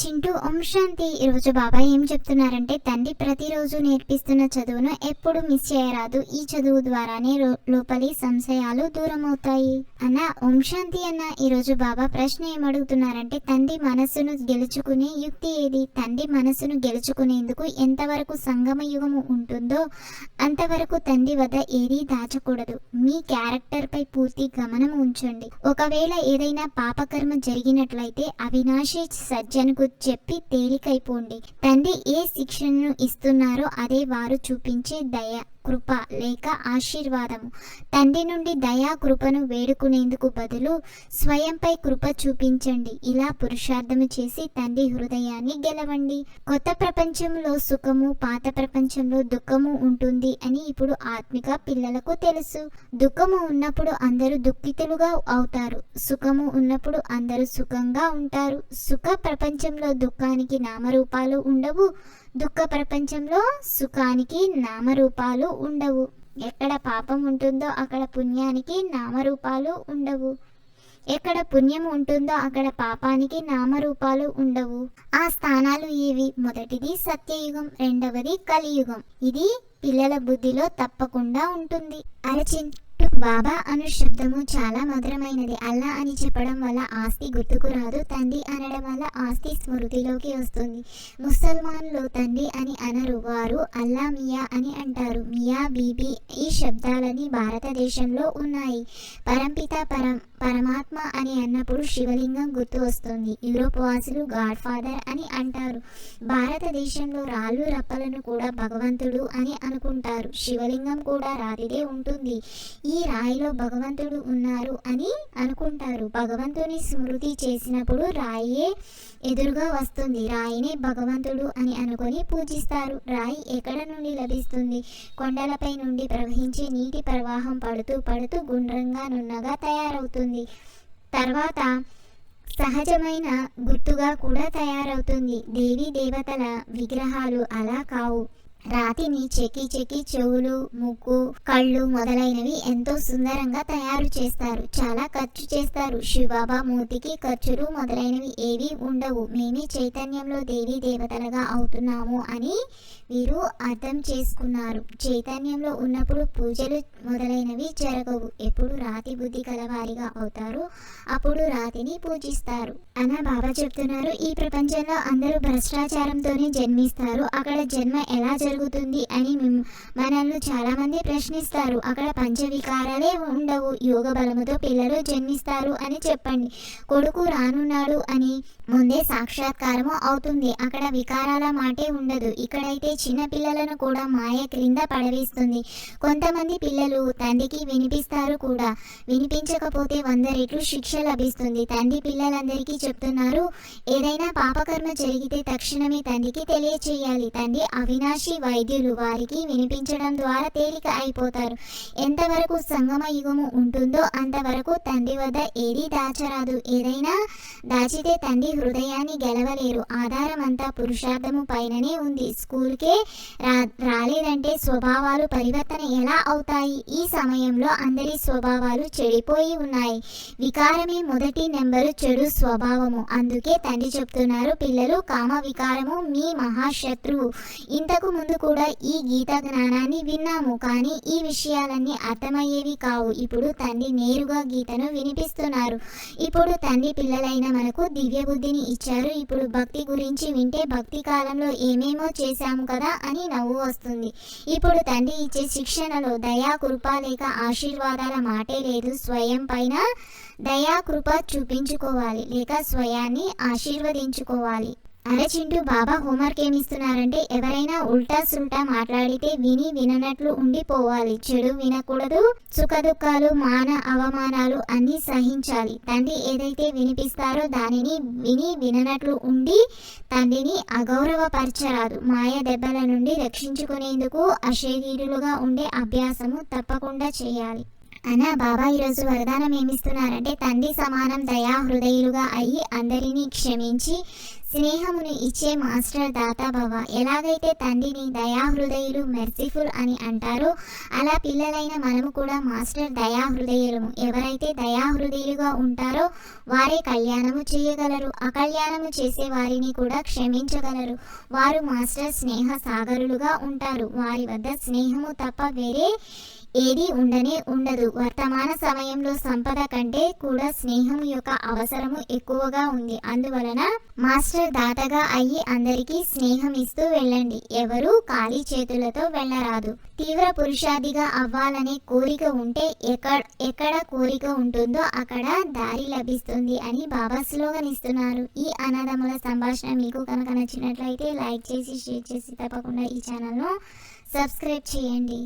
చింటూ ఓం శాంతి. ఈరోజు బాబాయ్ ఏం చెప్తున్నారంటే తండ్రి ప్రతిరోజు నేర్పిస్తున్న చదువును ఎప్పుడు మిస్ చేయరాదు. ఈ చదువు ద్వారానే లోపలి సంశయాలు దూరం అవుతాయి అన్న ఓం శాంతి అన్న ఈరోజు బాబా ప్రశ్న ఏమడుగుతున్నారంటే తండ్రి మనస్సును గెలుచుకునే యుక్తి ఏది? తండ్రి మనస్సును గెలుచుకునేందుకు ఎంతవరకు సంగమ యుగము ఉంటుందో అంతవరకు తండ్రి వద్ద ఏదీ దాచకూడదు. మీ క్యారెక్టర్ పై పూర్తి గమనం ఉంచండి. ఒకవేళ ఏదైనా పాపకర్మ జరిగినట్లయితే అవినాశి సజ్జనకు చెప్పి తేలికైపోండి. తండ్రి ఏ శిక్షణను ఇస్తున్నారో అదే వారు చూపించే దయ. కృప లేక ఆశీర్వాదము. తండ్రి నుండి దయా కృపను వేడుకునేందుకు బదులు స్వయంపై కృప చూపించండి. ఇలా పురుషార్థము చేసి తండ్రి హృదయాన్ని గెలవండి. కొత్త ప్రపంచంలో సుఖము పాత ప్రపంచంలో దుఃఖము ఉంటుంది అని ఇప్పుడు ఆత్మిక పిల్లలకు తెలుసు. దుఃఖము ఉన్నప్పుడు అందరూ దుఃఖితులుగా అవుతారు. సుఖము ఉన్నప్పుడు అందరూ సుఖంగా ఉంటారు. సుఖ ప్రపంచంలో దుఃఖానికి నామరూపాలు ఉండవు. దుఃఖ ప్రపంచంలో సుఖానికి నామరూపాలు ఉండవు. ఎక్కడ పాపం ఉంటుందో అక్కడ పుణ్యానికి నామరూపాలు ఉండవు. ఎక్కడ పుణ్యం ఉంటుందో అక్కడ పాపానికి నామరూపాలు ఉండవు. ఆ స్థానాలు ఏవి? మొదటిది సత్యయుగం రెండవది కలియుగం. ఇది పిల్లల బుద్ధిలో తప్పకుండా ఉంటుంది. అరచిన్ బాబా అను శబ్దము చాలా మధురమైనది. అల్లా అని చెప్పడం వల్ల ఆస్తి గుర్తుకు రాదు. తండ్రి అనడం వల్ల ఆస్తి స్మృతిలోకి వస్తుంది. ముసల్మాన్లు తండ్రి అని అనరు. వారు అల్లా మియా అని అంటారు. మియా బీబీ ఈ శబ్దాలని భారతదేశంలో ఉన్నాయి. పరంపిత పరం పరమాత్మ అని అన్నప్పుడు శివలింగం గుర్తు వస్తుంది. యూరోప్ వాసులు గాడ్ ఫాదర్ అని అంటారు. భారతదేశంలో రాళ్ళు రప్పలను కూడా భగవంతుడు అని అనుకుంటారు. శివలింగం కూడా రాతిదే ఉంటుంది. ఈ రాయిలో భగవంతుడు ఉన్నారు అని అనుకుంటారు. భగవంతుని స్మృతి చేసినప్పుడు రాయే ఎదురుగా వస్తుంది. రాయినే భగవంతుడు అని అనుకొని పూజిస్తారు. రాయి ఎక్కడ నుండి లభిస్తుంది? కొండలపై నుండి ప్రవహించే నీటి ప్రవాహం పడుతూ పడుతూ గుండ్రంగా నున్నగా తయారవుతుంది. తర్వాత సహజమైన గుర్తుగా కూడా తయారవుతుంది. దేవీ దేవతల విగ్రహాలు అలా కావు. రాతిని చెక్కి చెక్కి చెవులు ముక్కు కళ్ళు మొదలైనవి ఎంతో సుందరంగా తయారు చేస్తారు. చాలా ఖర్చు చేస్తారు. శివబాబా మూర్తికి ఖర్చులు మొదలైనవి ఏవి ఉండవు. మేమే చైతన్యంలో దేవి దేవతలుగా అవుతున్నాము అని వీరు అర్థం చేసుకున్నారు. చైతన్యంలో ఉన్నప్పుడు పూజలు మొదలైనవి జరగవు. ఎప్పుడు రాతి బుద్ధి కలవారిగా అవుతారు అప్పుడు రాతిని పూజిస్తారు. అన్న బాబా చెప్తున్నారు ఈ ప్రపంచంలో అందరూ భ్రష్టాచారంతోనే జన్మిస్తారు. అక్కడ జన్మ ఎలా జరుగుతుంది? అని మనల్ని చాలా మంది ప్రశ్నిస్తారు. అక్కడ పంచవికారాలే ఉండవు. యోగ బలముతో పిల్లలు జన్మిస్తారు అని చెప్పండి. కొడుకు రానున్నాడు అని ముందే సాక్షాత్కారము అవుతుంది. అక్కడ వికారాల మాటే ఉండదు. ఇక్కడైతే చిన్న పిల్లలను కూడా మాయ క్రింద పడవేస్తుంది. కొంతమంది పిల్లలు తండ్రికి వినిపిస్తారు కూడా. వినిపించకపోతే వంద రెట్లు శిక్ష లభిస్తుంది. తండ్రి పిల్లలందరికీ చెప్తున్నారు ఏదైనా పాపకర్మ జరిగితే తక్షణమే తండ్రికి తెలియచేయాలి. తండ్రి అవినాశి వైద్యులు వారికి వినిపించడం ద్వారా తేలిక అయిపోతారు. ఎంతవరకు సంగమ యుగము ఉంటుందో అంతవరకు తండ్రి వద్ద ఏదీ దాచరాదు. ఏదైనా దాచితే తండ్రి హృదయాన్ని గెలవలేరు. ఆధారం అంతా పురుషార్థము పైననే ఉంది. స్కూల్కే రా రాలేదంటే స్వభావాలు పరివర్తన ఎలా అవుతాయి? ఈ సమయంలో అందరి స్వభావాలు చెడిపోయి ఉన్నాయి. వికారమే మొదటి నెంబరు చెడు స్వభావము. అందుకే తండ్రి చెప్తున్నారు పిల్లలు కామ వికారము మీ మహాశత్రువు. ఇంతకు ముందు కూడా ఈ గీత జ్ఞానాన్ని విన్నాము కానీ ఈ విషయాలన్నీ అర్థమయ్యేవి కావు. ఇప్పుడు తండ్రి నేరుగా గీతను వినిపిస్తున్నారు. ఇప్పుడు తండ్రి పిల్లలైన మనకు దివ్య బుద్ధిని ఇచ్చారు. ఇప్పుడు భక్తి గురించి వింటే భక్తి కాలంలో ఏమేమో చేశాము కదా అని నవ్వు వస్తుంది. ఇప్పుడు తండ్రి ఇచ్చే శిక్షణలో దయా కృప లేక ఆశీర్వాదాల మాటే లేదు. స్వయం పైన దయా కృప చూపించుకోవాలి లేక స్వయాన్ని ఆశీర్వదించుకోవాలి. అరచింటూ బాబా హోంవర్క్ ఏమిస్తున్నారంటే ఎవరైనా ఉల్టా సుల్టా మాట్లాడితే విని విననట్లు ఉండిపోవాలి. చెడు వినకూడదు. సుఖదుఖాలు మాన అవమానాలు అన్ని సహించాలి. తండ్రి ఏదైతే వినిపిస్తారో దానిని విని విననట్లు ఉండి తండ్రిని అగౌరవపరచరాదు. మాయ దెబ్బల నుండి రక్షించుకునేందుకు అశరీరులుగా ఉండే అభ్యాసము తప్పకుండా చేయాలి. అనా బాబా ఈరోజు వరదానం ఏమిస్తున్నారంటే తండ్రి సమానం దయా హృదయులుగా అయ్యి అందరినీ క్షమించి స్నేహమును ఇచ్చే మాస్టర్ దాతాభవ ఎలాగైతే తండ్రిని దయాహృదయులు మెర్సిఫుల్ అని అంటారో అలా పిల్లలైన మనము కూడా మాస్టర్ దయాహృదయులము. ఎవరైతే దయాహృదయులుగా ఉంటారో వారే కళ్యాణము చేయగలరు. అకళ్యాణము చేసే వారిని కూడా క్షమించగలరు. వారు మాస్టర్ స్నేహ సాగరులుగా ఉంటారు. వారి వద్ద స్నేహము తప్ప వేరే ఏది ఉండనే ఉండదు. వర్తమాన సమయంలో సంపద కంటే కూడా స్నేహం యొక్క అవసరము ఎక్కువగా ఉంది. అందువలన మాస్టర్ దాతగా అయ్యి అందరికీ స్నేహం ఇస్తూ వెళ్ళండి. ఎవరు ఖాళీ చేతులతో వెళ్ళరాదు. తీవ్ర పురుషాదిగా అవ్వాలనే కోరిక ఉంటే ఎక్కడ ఎక్కడ కోరిక ఉంటుందో అక్కడ దారి లభిస్తుంది అని బాబా స్లోగన్ ఇస్తున్నారు ఈ అనాథముల సంభాషణ మీకు కనుక నచ్చినట్లయితే లైక్ చేసి షేర్ చేసి తప్పకుండా ఈ ఛానల్ను సబ్స్క్రైబ్ చేయండి.